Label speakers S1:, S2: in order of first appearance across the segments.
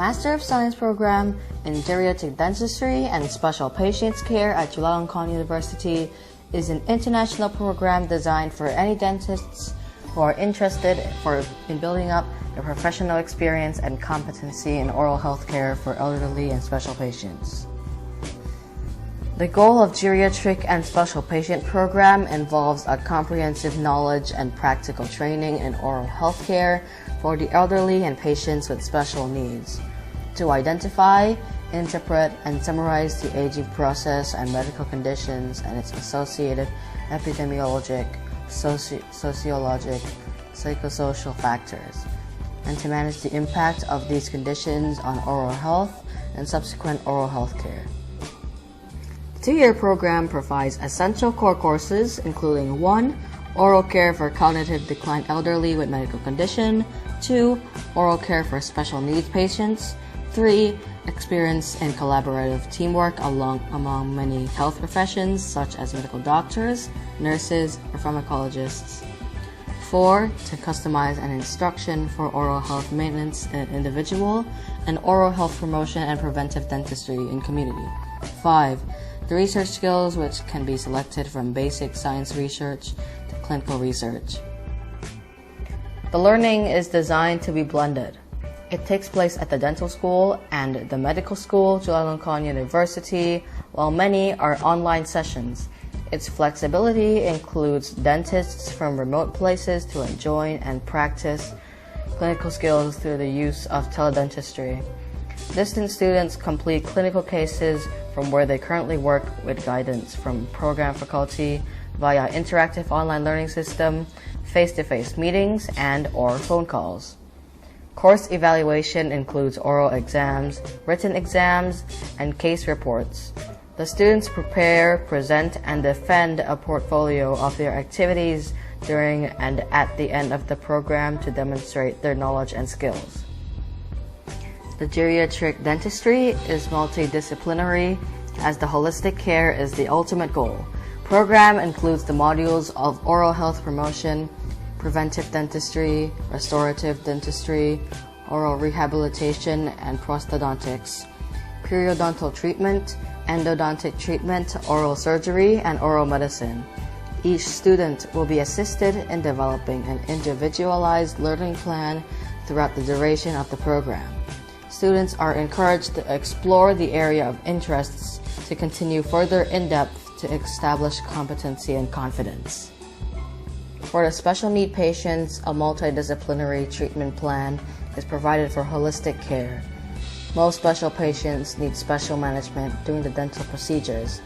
S1: Master of Science program in Geriatric Dentistry and Special Patients Care at Chulalongkorn University is an international program designed for any dentists who are interested for, in building up their professional experience and competency in oral health care for elderly and special patients. The goal of Geriatric and Special Patient Program involves a comprehensive knowledge and practical training in oral health care for the elderly and patients with special needs. To identify, interpret, and summarize the aging process and medical conditions and its associated epidemiologic, soci- sociologic, psychosocial factors, and to manage the impact of these conditions on oral health and subsequent oral health care. The two-year program provides essential core courses including 1. Oral care for cognitive decline elderly with medical condition 2. Oral care for special needs patients 3. Experience in collaborative teamwork along, among many health professions such as medical doctors, nurses, or pharmacologists 4. To customize an instruction for oral health maintenance in individual and oral health promotion and preventive dentistry in community 5 the research skills which can be selected from basic science research to clinical research. The learning is designed to be blended. It takes place at the dental school and the medical school, Chulalongkorn University, while many are online sessions. Its flexibility includes dentists from remote places to enjoy and practice clinical skills through the use of teledentistry. Distant students complete clinical cases from where they currently work with guidance from program faculty via interactive online learning system, face-to-face meetings, and or phone calls. Course evaluation includes oral exams, written exams, and case reports. The students prepare, present, and defend a portfolio of their activities during and at the end of the program to demonstrate their knowledge and skills. The geriatric dentistry is multidisciplinary as the holistic care is the ultimate goal. Program includes the modules of oral health promotion, preventive dentistry, restorative dentistry, oral rehabilitation and prosthodontics, periodontal treatment, endodontic treatment, oral surgery, and oral medicine. Each student will be assisted in developing an individualized learning plan throughout the duration of the program students are encouraged to explore the area of interests to continue further in depth to establish competency and confidence. For the special need patients, a multidisciplinary treatment plan is provided for holistic care. Most special patients need special management during the dental procedures.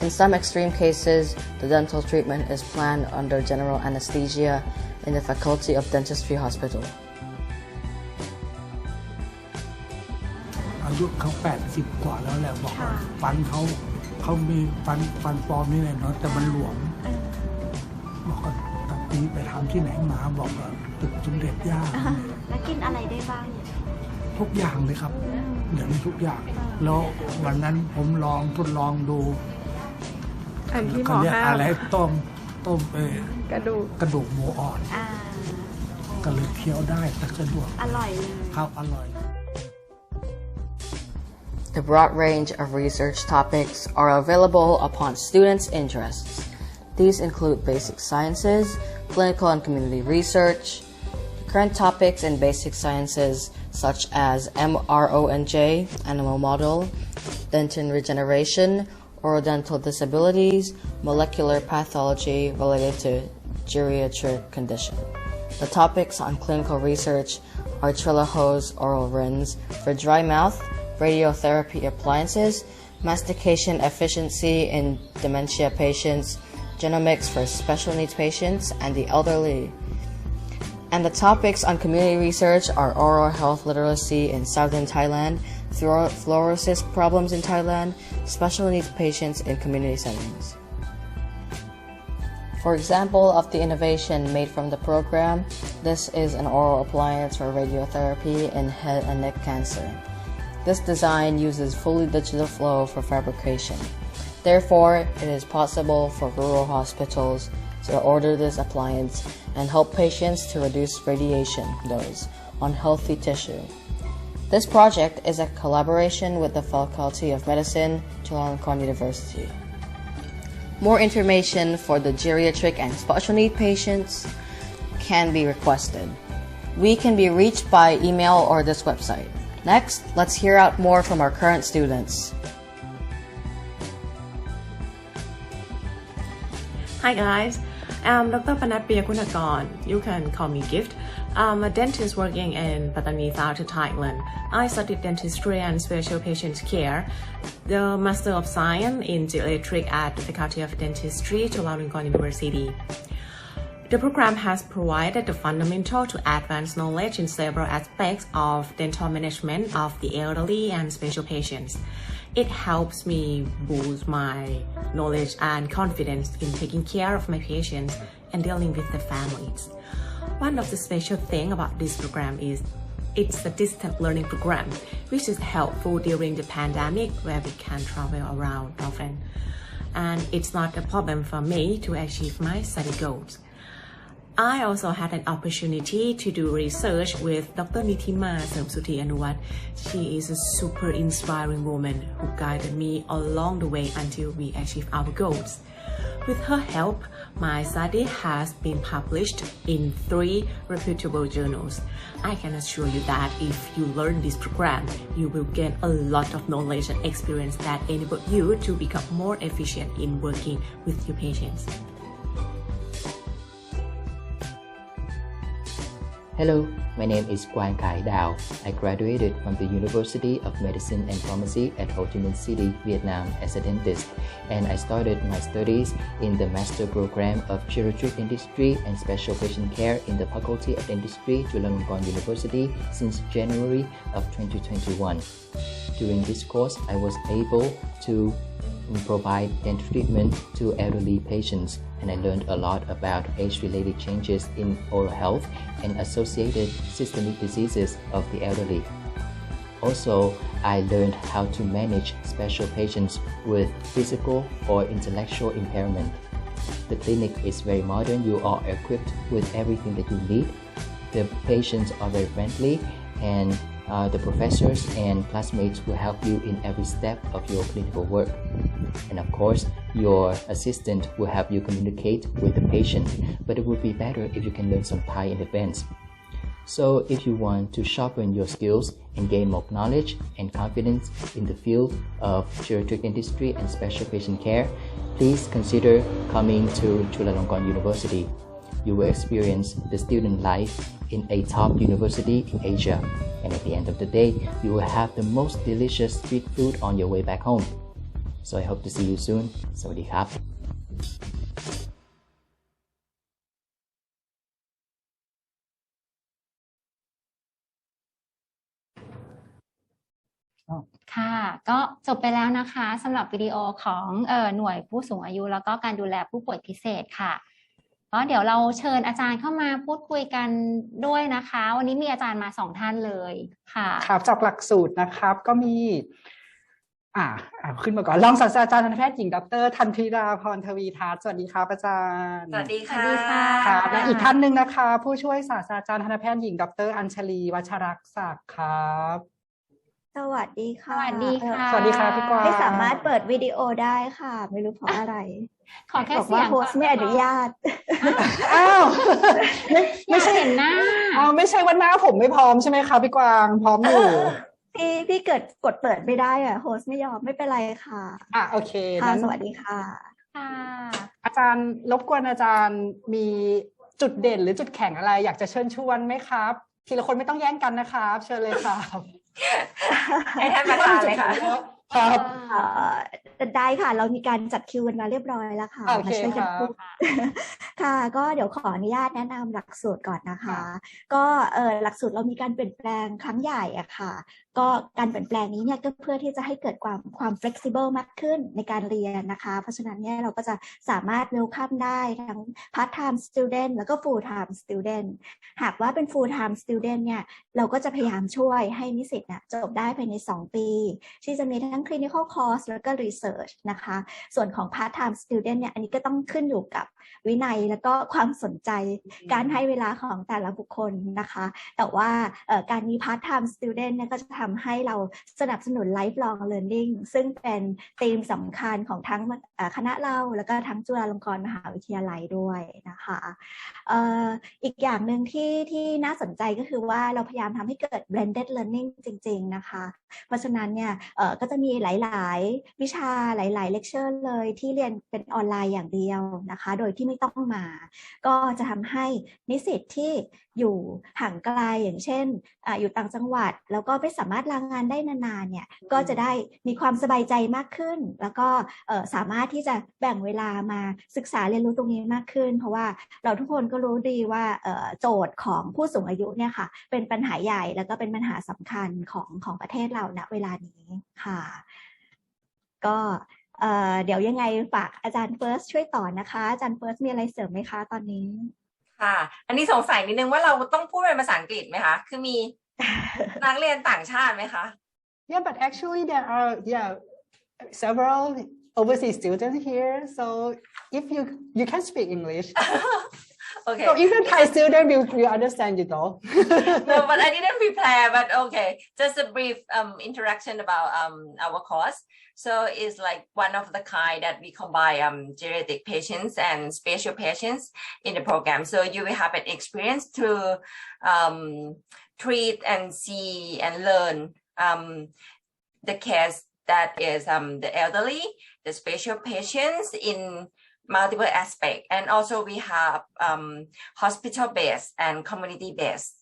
S1: In some extreme cases, the dental treatment is planned under general anesthesia in the Faculty of Dentistry Hospital.
S2: อายุเขาแปดสิบกว่าแล้วแหละบอกว่าฟันเขาเขามีฟันฟันปลอมนี่แหละเนาะแต่มันหลวมบอกว่าตะ ปีไปทำที่ไหนมาบอกว่าตึกสมเด็จย่า
S3: แล้วกินอะไรได้บ้าง
S2: ทุกอย่างเลยครับเดี๋ยวนี้ทุกอย่าง แล้ววันนั้นผมลองทดลองดู
S4: อันที่หม
S2: เขา
S4: อ
S2: เรียก
S4: ห้า
S2: อะไร
S4: ม
S2: ต้มต้มเออก
S4: ระดูก
S2: กระดูกหมูอ่อน
S3: อ่า
S2: ก็เลยเคี้ยวได้แต่สะดวก
S3: อร่อยเลย
S2: ครับอร่อย
S1: The broad range of research topics are available upon students' interests. These include basic sciences, clinical and community research, current topics in basic sciences such as MRONJ, animal model, dentin regeneration, oral dental disabilities, molecular pathology related to geriatric condition. The topics on clinical research are Trillahose oral rinse for dry mouth, radiotherapy appliances, mastication efficiency in dementia patients, genomics for special needs patients, and the elderly. And the topics on community research are oral health literacy in southern Thailand, fluor- fluorosis problems in Thailand, special needs patients in community settings. For example of the innovation made from the program, this is an oral appliance for radiotherapy in head and neck cancer. This design uses fully digital flow for fabrication. Therefore, it is possible for rural hospitals to order this appliance and help patients to reduce radiation dose on healthy tissue. This project is a collaboration with the Faculty of Medicine, Chulalongkorn University. More information for the geriatric and special need patients can be requested. We can be reached by email or this website. Next, let's hear out more from our current students.
S4: Hi guys, um, I'm Dr. Panat Piyakunakon. You can call me Gift. I'm a dentist working in Pattani, South Thailand. I studied dentistry and special patient care, the Master of Science in Geriatric at the Faculty of Dentistry, Chulalongkorn University. The program has provided the fundamental to advanced knowledge in several aspects of dental management of the elderly and special patients. It helps me boost my knowledge and confidence in taking care of my patients and dealing with the families. One of the special thing about this program is it's a distant learning program, which is helpful during the pandemic where we can travel around often. And it's not a problem for me to achieve my study goals. I also had an opportunity to do research with Dr. Nitima Sermsuti Anuwat. She is a super inspiring woman who guided me along the way until we achieve our goals. With her help, my study has been published in three reputable journals. I can assure you that if you learn this program, you will gain a lot of knowledge and experience that enable you to become more efficient in working with your patients.
S5: Hello, my name is Quang Khai Dao. I graduated from the University of Medicine and Pharmacy at Ho Chi Minh City, Vietnam as a dentist, and I started my studies in the Master Program of Geriatric Dentistry and Special Patient Care in the Faculty of Dentistry, Chulalongkorn University since January of 2021. During this course, I was able to provide dental treatment to elderly patients and I learned a lot about age-related changes in oral health and associated systemic diseases of the elderly. Also, I learned how to manage special patients with physical or intellectual impairment. The clinic is very modern. You are equipped with everything that you need. The patients are very friendly and uh, the professors and classmates will help you in every step of your clinical work. And of course, your assistant will help you communicate with the patient, but it would be better if you can learn some Thai in advance. So, if you want to sharpen your skills and gain more knowledge and confidence in the field of geriatric dentistry and special patient care, please consider coming to Chulalongkorn University. You will experience the student life in a top university in Asia. And at the end of the day, you will have the most delicious street food on your way back home. So I hope to see you soon. สวัสดีครับ
S6: ค่ะก็จบไปแล้วนะคะสำหรับวิดีโอของเอ่อหน่วยผู้สูงอายุ แล้วก็การดูแลผู้ป่วยพิเศษค่ะก็เดี๋ยวเราเชิญอาจารย์เข้ามาพูดคุยกันด้วยนะคะ วันนี้มีอาจารย์มาสองท่านเลยค่ะ
S7: ครับจากหลักสูตรนะครับก็มี อ่าอ่าขึ้นมาก่อนรองศาสตราจารย์ทันตแพทย์หญิงดรธันธิราพรทวีทัศน์สวัสดีครับอาจารย์
S8: สวัสดี
S6: สวั
S8: ค่ะ
S6: สดีค่ะ
S7: ครับและอีกท่านหนึ่งนะคะ ผู้ช่วยศาสตราจารย์ทันตแพทย์หญิงดรอัญชลีวัชรักษ์ศักดิ์ครับ
S3: สวัสดี
S6: ส
S3: ค่ะ
S6: วัสดีค่ะ
S7: สวัสดีครับพี่กวาง
S3: ไม่สามารถเปิดวิดีโอได้ค่ะ ไม่รู้เพราะอะไร
S6: ขอแค่
S3: บอก
S6: เสี
S3: ว่าย
S6: ง
S3: โฮสต์ไม่อนุญาต
S7: อ้าว ไม่
S6: ไม่
S7: ไม่
S6: ใช่
S7: ใช่
S6: เห็นหน้า
S7: อ้าวไม่ใช่ว่าหน้าผมไม่พร้อมใช่ไหมคะพี่กวาง พร้อมอยู่
S3: พี่พี่เกิดกดเปิดไม่ได้อะโฮสต์ไม่ยอมไม่เป็นไรค่ะ
S7: อะโอเค
S3: ค่ะ
S7: นั้น
S3: สวัสดีค่ะ
S6: ค่ะ
S7: อาจารย์รบกวนอาจารย์มีจุดเด่นหรือจุดแข็งอะไร อยากจะเชิญชวนไหมครับ ทีละคนไม่ต้องแย่งกันนะครับ เชิญเลยครับ
S8: ให้ท่านประธานเลยค่ะ
S7: ครับ
S3: เอ่อได้ค่ะ เรามีการจัดคิวกันมาเรียบร้อยแล้วค่ะ
S7: โอเค
S3: มาช่วยกัน
S7: ครับ
S3: พูดค่ะ ก็เดี๋ยวขออนุญาตแนะนำหลักสูตรก่อนนะคะ ก็เออหลักสูตรเรามีการเปลี่ยนแปลงครั้งใหญ่อะค่ะ ก็การเปลี่ยนแปลงนี้เนี่ยก็เพื่อที่จะให้เกิดความความ flexible มากขึ้นในการเรียนนะคะ เพราะฉะนั้นเนี่ยเราก็จะสามารถ welcome ได้ทั้ง part time student แล้วก็ full time student หากว่าเป็น full time student เนี่ยเราก็จะพยายามช่วยให้นิสิตน่ะจบได้ภายใน 2 ปี ที่จะมีทั้ง clinical course แล้วก็ research นะคะ ส่วนของ part time student เนี่ยอันนี้ก็ต้องขึ้นอยู่กับวินัยแล้วก็ความสนใจการให้เวลาของแต่ละบุคคลนะคะ แต่ว่าการมี part time student เนี่ยก็จะทำำให้เราสนับสนุน lifelong learning ซึ่งเป็นธีมสำคัญของทั้งคณะเรา แล้วก็ทั้งจุฬาลงกรณ์มหาวิทยาลัยด้วยนะคะอีกอย่างหนึ่งที่ที่น่าสนใจก็คือว่าเราพยายามทำให้เกิด blended learning จริง ๆ นะคะ เพราะฉะนั้นเนี่ยก็จะมีหลาย ๆ วิชาหลาย ๆ เลคเชอร์เลยที่เรียนเป็นออนไลน์อย่างเดียวนะคะ โดยที่ไม่ต้องมา ก็จะทำให้นิสิตที่ อยู่ห่างไกลอย่างเช่นอาอยู่ต่างจังหวัด แล้วก็ไม่สามารถลางงานได้นานๆเนี่ยก็จะได้มีความสบายใจมากขึ้น แล้วก็เอ่อสามารถที่จะแบ่งเวลามาศึกษาเรียนรู้ตรงนี้มากขึ้น เพราะว่าเราทุกคนก็รู้ดีว่าเอ่อโจทย์ของผู้สูงอายุเนี่ยค่ะเป็นปัญหาใหญ่แล้วก็เป็นปัญหาสำคัญของของประเทศเราณเวลานี้ค่ะ ก็เอ่อเดี๋ยวยังไงฝากอาจารย์เฟิร์สช่วยต่อนะคะ อาจารย์เฟิร์สมีอะไรเสริมไหมคะตอนนี้
S8: ค่ะ อันนี้สงสัยนิดนึงว่าเราต้องพูดเป็นภาษาอังกฤษไหมคะ คือมีนักเรียนต่างชาติไหมคะ
S7: Yeah, but actually there are yeah several overseas students here. So if you you can speak English,
S8: okay.
S7: So even Thai student will will understand it all.
S8: no but I didn't prepare but okay. Just a brief um introduction about um our course. So it's like one of the kind that we combine um geriatric patients and special patients in the program. So you will have an experience to um treat and see and learn um the case that is um the elderly the special patients in multiple aspects and also we have um hospital based and community based.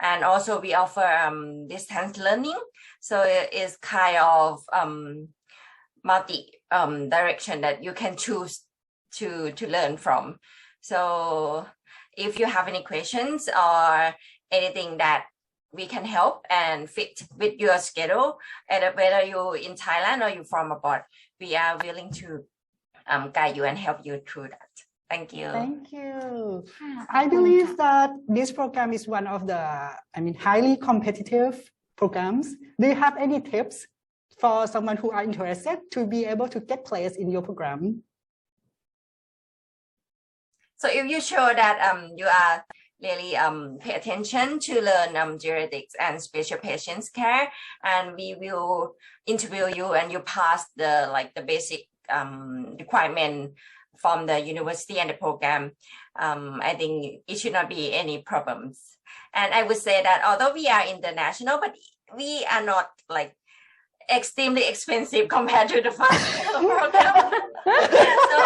S8: And also we offer um, distance learning. So it is kind of um, multi um, direction that you can choose to to learn from. So if you have any questions or anything that we can help and fit with your schedule and whether you're in thailand or you're from abroad we are willing to um, guide you and help you through that thank you
S7: Thank you. I believe that this program is one of the, I mean, highly competitive programs. Do you have any tips for someone who are interested to be able to get placed in your program?
S8: So if you show that um you are really um pay attention to learn um geriatrics and special patients care, and we will interview you and you pass the like the basic um requirement from the university and the program. Um, I think it should not be any problems. And I would say that although we are international, but we are not like extremely expensive compared to the pharmaceutical program. so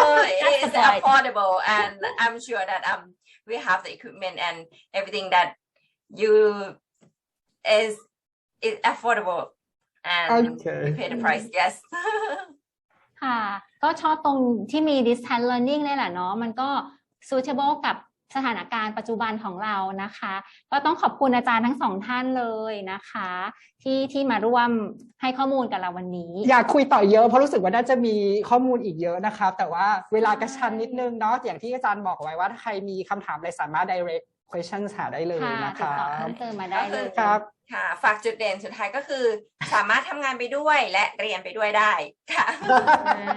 S8: it's affordable, and I'm sure that um we have the equipment and everything that you is is affordable, and
S7: Okay.
S8: you pay the price. Yes.
S6: ค่ะ ก็ชอบตรงที่มี distance learning เลยแหละเนาะมันก็ suitable กับสถานการณ์ปัจจุบันของเรานะคะ ก็ต้องขอบคุณอาจารย์ทั้งสองท่านเลยนะคะ ที่ที่มาร่วมให้ข้อมูลกับเราวันนี้
S7: อยากคุยต่อเยอะเพราะรู้สึกว่าน่าจะมีข้อมูลอีกเยอะนะครับแต่ว่าเวลากระชันนิดนึงเนาะอย่างที่อาจารย์บอกไว้ว่าถ้าใครมีคำถามอะไรสามารถ direct questions หาได้เลย
S6: ค่ะ
S7: นะค
S6: ติด
S7: รั
S6: ต่อบเพิ่มเติมมาได้เลย
S7: ครับ
S8: ค่ะฝากจุดเด่นสุดท้ายก็คือ สามารถทำงานไปด้วยและเรียนไปด้วยได้ค่ะ
S6: อ่า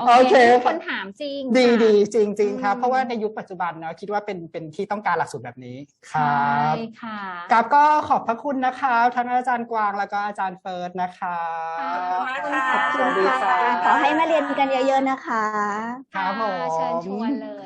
S7: โอเค
S6: ทุกคนถามจริง
S7: ดี
S6: ค่ะ
S7: ดีจริงจริงๆครับ
S6: อืม
S7: เพราะว่าในยุคปัจจุบันเนาะคิดว่าเป็นเป็นที่ต้องการหลักสูตรแบบนี้ค
S6: ใช่
S7: รับ
S6: ค่ะ
S7: กับก็ขอบพระคุณนะครับทั้งอาจารย์กวางแล้วก็อาจารย์เฟิร์สนะครับ
S8: ขอบคุณมากค่ะ
S3: ขอบคุณ
S7: สวัสดี
S3: ค่ะ
S7: ครับ
S3: ขอให้มาเรียนกันเยอะๆนะคะ
S7: ครับผม
S6: เชิญชวนเลย